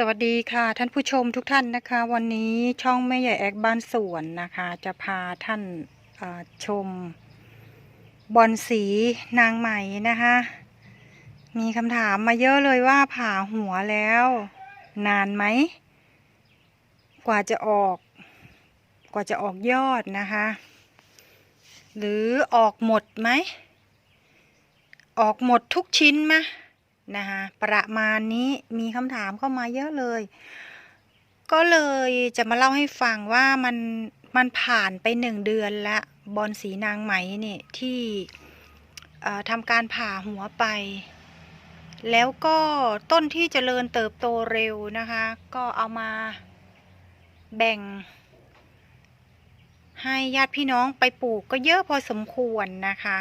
สวัสดีค่ะท่านผู้ชมทุกท่านนะคะ วันนี้ช่องแม่ใหญ่แอกบ้านสวนนะคะ จะพาท่านชม บอลสีนางไหมนะคะ มีคำถามมาเยอะเลยว่าผ่าหัวแล้ว นานไหม กว่าจะออก กว่าจะออกยอดนะคะ หรือออกหมดไหม ออกหมดทุกชิ้นไหม นะคะประมาณนี้มีคำถามเข้ามาเยอะเลย ก็เลยจะมาเล่าให้ฟังว่ามันมันผ่านไปหนึ่งเดือนแล้วบอลสีนางไหมเนี่ยที่ทำการผ่าหัวไป แล้วก็ต้นที่เจริญเติบโตเร็วนะคะ ก็เอามาแบ่ง ให้ญาติพี่น้องไปปลูกก็เยอะพอสมควรนะคะ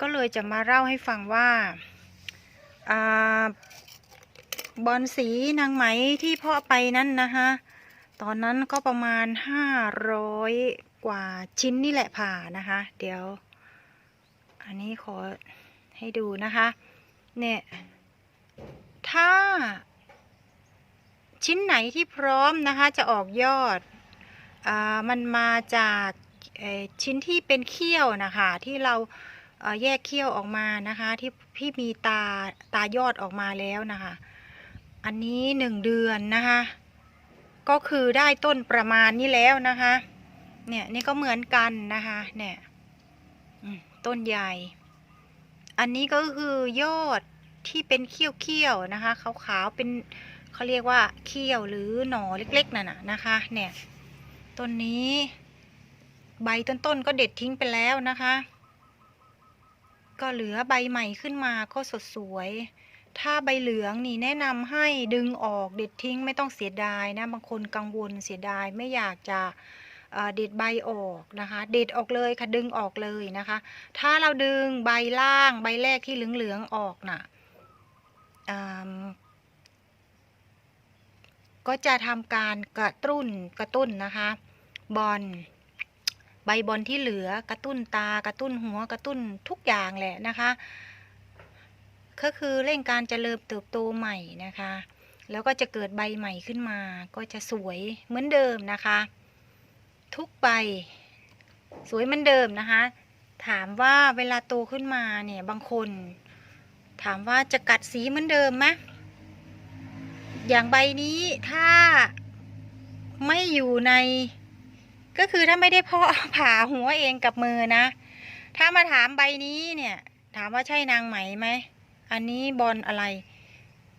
ก็เลยจะมาเล่าให้ฟังว่า บอลสีนางไหมที่พ่อไปนั้นนะคะตอนนั้นก็ประมาณห้าร้อยกว่าชิ้นนี่แหละผ่านะคะ เดี๋ยว อันนี้ขอให้ดูนะคะ เนี่ย ถ้า ชิ้นไหนที่พร้อมนะคะ จะออกยอดอมันมาจากชิ้นที่เป็นเขี้ยวนะคะ ที่เรา แยกเขี้ยวออกมานะคะ ที่ที่มีตาตายอดออกมาแล้วนะคะ อันนี้หนึ่งเดือนนะคะ ก็คือได้ต้นประมาณนี้แล้วนะคะ เนี่ยนี่ก็เหมือนกันนะคะ เนี่ยต้นใหญ่ อันนี้ก็คือยอดที่เป็นเขี้ยวๆนะคะขาวๆเป็นเขาเรียกว่าเขี้ยวหรือหนอเล็กๆนั่นน่ะนะคะ เนี่ยต้นนี้ ใบต้นๆก็เด็ดทิ้งไปแล้วนะคะ ก็เหลือใบใหม่ขึ้นมาก็สดสวย ถ้าใบเหลืองนี่แนะนำให้ดึงออกเด็ดทิ้งไม่ต้องเสียดายนะ บางคนกังวลเสียดายไม่อยากจะเด็ดใบออกนะคะ เด็ดออกเลยค่ะดึงออกเลยนะคะ ถ้าเราดึงใบล่างใบแรกที่เหลืองๆออกน่ะอ่าก็จะทำการกระตุ้นกระตุ้นนะคะ บอล ใบบอลที่เหลือกระตุ้นตากระตุ้นหัวกระตุ้นทุกอย่างแหละนะคะ ก็คือเร่งการเจริญเติบโตใหม่นะคะ แล้วก็จะเกิดใบใหม่ขึ้นมา ก็จะสวยเหมือนเดิมนะคะ ทุกใบ สวยเหมือนเดิมนะคะ ถามว่าเวลาโตขึ้นมาเนี่ยบางคน ถามว่าจะกัดสีเหมือนเดิมไหมอย่างใบนี้ถ้าไม่อยู่ใน ก็คือถ้าไม่ได้เพาะผ่าหัวเองกับมือนะ ถ้ามาถามใบนี้เนี่ย ถามว่าใช่นางไหมไหม อันนี้บอลอะไร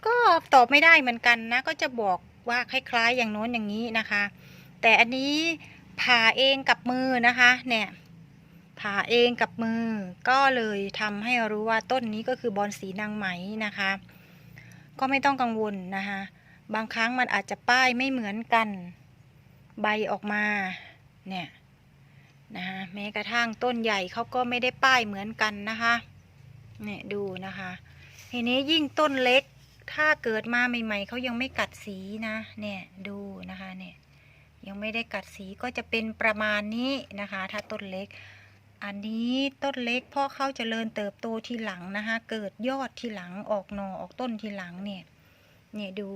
ก็ตอบไม่ได้เหมือนกันนะ ก็จะบอกว่าคล้ายๆ อย่างโน้นอย่างนี้นะคะ แต่อันนี้ผ่าเองกับมือนะคะ เนี่ยผ่าเองกับมือ ก็เลยทำให้รู้ว่าต้นนี้ก็คือบอลสีนางไหมนะคะ ก็ไม่ต้องกังวลนะคะ บางครั้งมันอาจจะป้ายไม่เหมือนกัน ใบออกมา เนี่ยนะคะแม้กระทั่งต้นใหญ่เขาก็ไม่ได้ป้ายเหมือนกันนะคะเนี่ยดูนะคะทีนี้ยิ่งต้นเล็กถ้าเกิดมาใหม่ ๆเขายังไม่กัดสีนะเนี่ยดูนะคะเนี่ยยังไม่ได้กัดสีก็จะเป็นประมาณนี้นะคะ ถ้าต้นเล็ก อันนี้ต้นเล็กเพราะเขาจเจริญเติบโตทีหลังนะคะ เกิดยอดทีหลังออกหน่อออกต้นทีหลังเนี่ยเนี่ยดู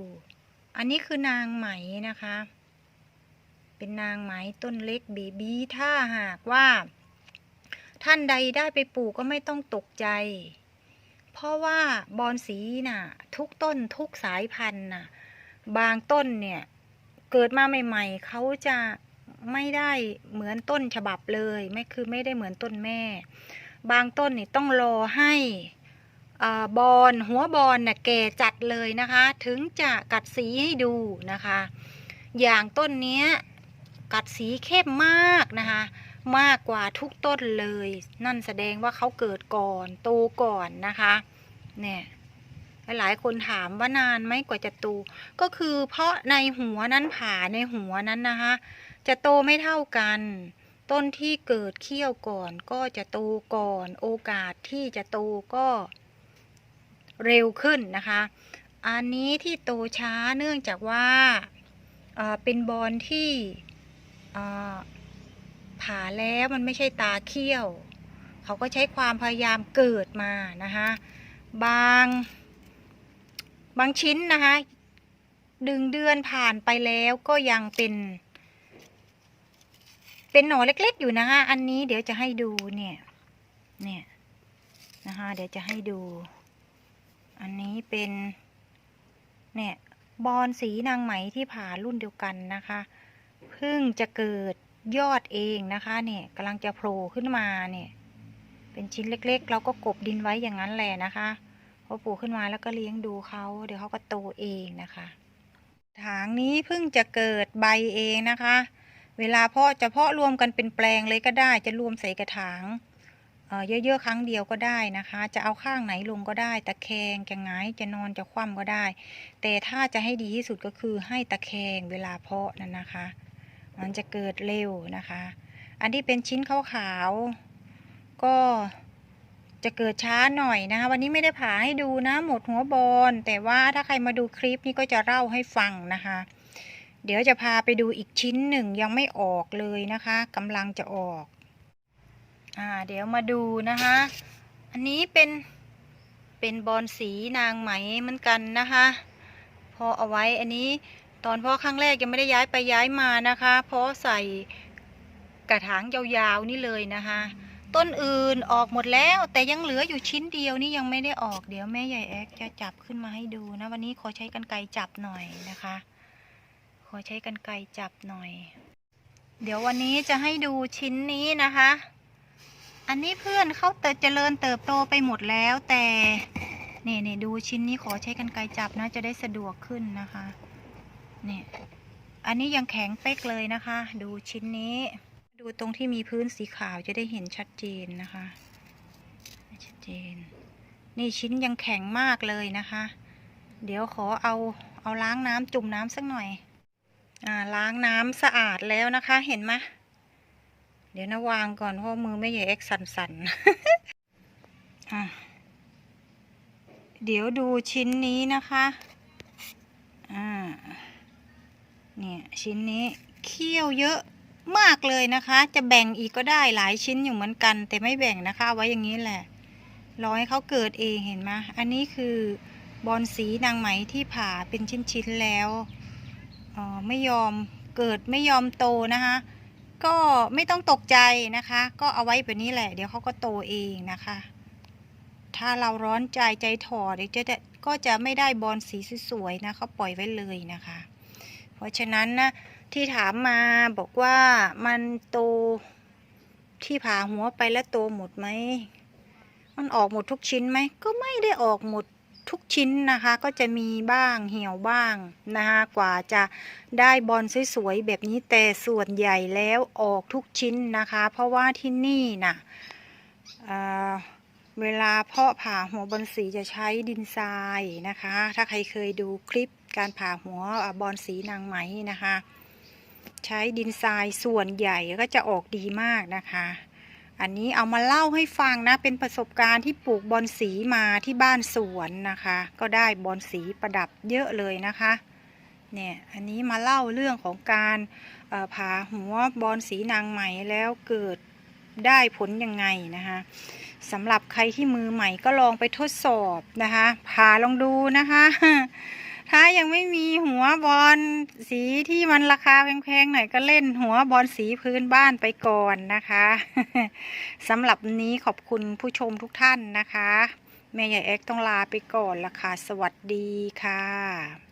อันนี้คือนางไหมนะคะ เป็นนางไหมต้นเล็กเบบีถ้าหากว่า ท่านใดได้ไปปลูกก็ไม่ต้องตกใจ เพราะว่าบอนสีน่ะ ทุกต้นทุกสายพันธุ์น่ะ บางต้นเนี่ย เกิดมาใหม่ ๆเขาจะไม่ได้เหมือนต้นฉบับเลย ไม่คือไม่ได้เหมือนต้นแม่ บางต้นนี่ต้องรอให้อ่าบอนหัวบอนน่ะแก่จัดเลยนะคะ ถึงจะกัดสีให้ดูนะคะ อย่างต้นเนี้ย กัดสีเข้มมากนะคะ มากกว่าทุกต้นเลย นั่นแสดงว่าเขาเกิดก่อนโตก่อนนะคะ เนี่ยหลายคนถามว่านานไหมกว่าจะโตก็คือเพราะในหัวนั้นผ่าในหัวนั้นนะคะ จะโตไม่เท่ากัน ต้นที่เกิดเขี้ยวก่อนก็จะโตก่อน โอกาสที่จะโตก็เร็วขึ้นนะคะ อันนี้ที่โตช้าเนื่องจากว่าเอ่อเป็นบอลที่ ผ่าแล้วมันไม่ใช่ตาเขี้ยว เขาก็ใช้ความพยายามเกิดมานะคะบางบางชิ้นนะคะดึงเดือนผ่านไปแล้วก็ยังเป็น เป็นหน่อเล็กๆอยู่นะคะอันนี้เดี๋ยวจะให้ดูเนี่ยเนี่ยนะคะเดี๋ยวจะให้ดู อันนี้เป็นเนี่ยบอนสีนางไหมที่ผ่ารุ่นเดียวกันนะคะ พิ่งจะเกิดยอดเองนะคะเนี่ยกำลังจะโผล่ขึ้นมาเนี่ยเป็นชิ้นเล็กๆ เราก็กบดินไว้อย่างนั้นแหละนะคะพอปลูกขึ้นมาแล้วก็เลี้ยงดูเขาเดี๋ยวเขาก็โตเองนะคะถางนี้เพิ่งจะเกิดใบเองนะคะ เวลาเพาะจะเพาะรวมกันเป็นแปลงเลยก็ได้ จะรวมใส่กระถางเเยอะๆครั้งเดียวก็ได้นะคะ จะเอาข้างไหนลงก็ได้ ตะแคงจะงายจะนอนจะคว่ำก็ได้ แต่ถ้าจะให้ดีที่สุดก็คือให้ตะแคงเวลาเพาะนั่นนะคะ มันจะเกิดเร็วนะคะ อันที่เป็นชิ้นขาวๆก็จะเกิดช้าหน่อยนะคะ วันนี้ไม่ได้ผ่าให้ดูนะหมดหัวบอลแต่ว่าถ้าใครมาดูคลิปนี้ก็จะเล่าให้ฟังนะคะ เดี๋ยวจะพาไปดูอีกชิ้นหนึ่งยังไม่ออกเลยนะคะกำลังจะออกอ่าเดี๋ยวมาดูนะคะ อันนี้เป็นเป็นบอลสีนางไหมเหมือนกันนะคะ พอเอาไว้อันนี้ ตอนพ่อครั้งแรกยังไม่ได้ย้ายไปย้ายมานะคะ เพราะใส่กระถางยาวๆนี่เลยนะคะ ต้นอื่นออกหมดแล้วแต่ยังเหลืออยู่ชิ้นเดียวนี่ยังไม่ได้ออกเดี๋ยวแม่ใหญ่แอ๊กจะจับขึ้นมาให้ดูนะวันนี้ขอใช้กันไกรจับหน่อยนะคะ ขอใช้กันไกรจับหน่อย เดี๋ยววันนี้จะให้ดูชิ้นนี้นะคะ อันนี้เพื่อนเขาเติบเจริญเติบโตไปหมดแล้วแต่เนี่ยเนี่ยดูชิ้นนี้ขอใช้กันไกรจับนะจะได้สะดวกขึ้นนะคะ เนี่ยอันนี้ยังแข็งเป๊กเลยนะคะ ดูชิ้นนี้ ดูตรงที่มีพื้นสีขาวจะได้เห็นชัดเจนนะคะ ชัดเจน นี่ชิ้นยังแข็งมากเลยนะคะ เดี๋ยวขอเอาเอาล้างน้ำจุ่มน้ำสักหน่อย อ่าล้างน้ำสะอาดแล้วนะคะ เห็นไหมเดี๋ยวนะวางก่อนเพราะมือไม่ใหญ่เอ็กสันสันๆอะเดี๋ยวดูชิ้นนี้นะคะ อ่า เนี่ยชิ้นนี้เคี่ยวเยอะมากเลยนะคะ จะแบ่งอีกก็ได้หลายชิ้นอยู่เหมือนกัน แต่ไม่แบ่งนะคะไว้อย่างนี้แหละรอให้เขาเกิดเองเห็นไหมอันนี้คือบอลสีนางไหมที่ผ่าเป็นชิ้นๆแล้วออไม่ยอมเกิดไม่ยอมโตนะคะ ก็ไม่ต้องตกใจนะคะ ก็เอาไว้แบบนี้แหละ เดี๋ยวเขาก็โตเองนะคะ ถ้าเราร้อนใจใจถอดเดี๋ยวจะก็จะไม่ได้บอลสีสวยๆนะเขาปล่อยไว้เลยนะคะ เพราะฉะนั้นนะที่ถามมาบอกว่ามันโตที่ผ่าหัวไปแล้วโตหมดไหม มันออกหมดทุกชิ้นไหม ก็ไม่ได้ออกหมดทุกชิ้นนะคะ ก็จะมีบ้างเหี่ยวบ้างนะคะกว่าจะได้บอลสวยๆแบบนี้แต่ส่วนใหญ่แล้วออกทุกชิ้นนะคะ เพราะว่าที่นี่นะเอ่อ เวลาเพาะผ่าหัวบอลสีจะใช้ดินทรายนะคะ ถ้าใครเคยดูคลิปการผ่าหัวบอลสีนางไหมนะคะ ใช้ดินทรายส่วนใหญ่ก็จะออกดีมากนะคะ อันนี้เอามาเล่าให้ฟังนะ เป็นประสบการณ์ที่ปลูกบอลสีมาที่บ้านสวนนะคะ ก็ได้บอลสีประดับเยอะเลยนะคะเนี่ยอันนี้มาเล่าเรื่องของการผ่าหัวบอลสีนางไหมแล้วเกิดได้ผลยังไงนะคะ สำหรับใครที่มือใหม่ก็ลองไปทดสอบนะคะผ่าลองดูนะคะ ถ้ายังไม่มีหัวบอลสีที่มันราคาแพงๆหน่อยก็เล่นหัวบอลสีพื้นบ้านไปก่อนนะคะสำหรับนี้ขอบคุณผู้ชมทุกท่านนะคะ แม่ใหญ่แอ็กต้องลาไปก่อนละค่ะ สวัสดีค่ะ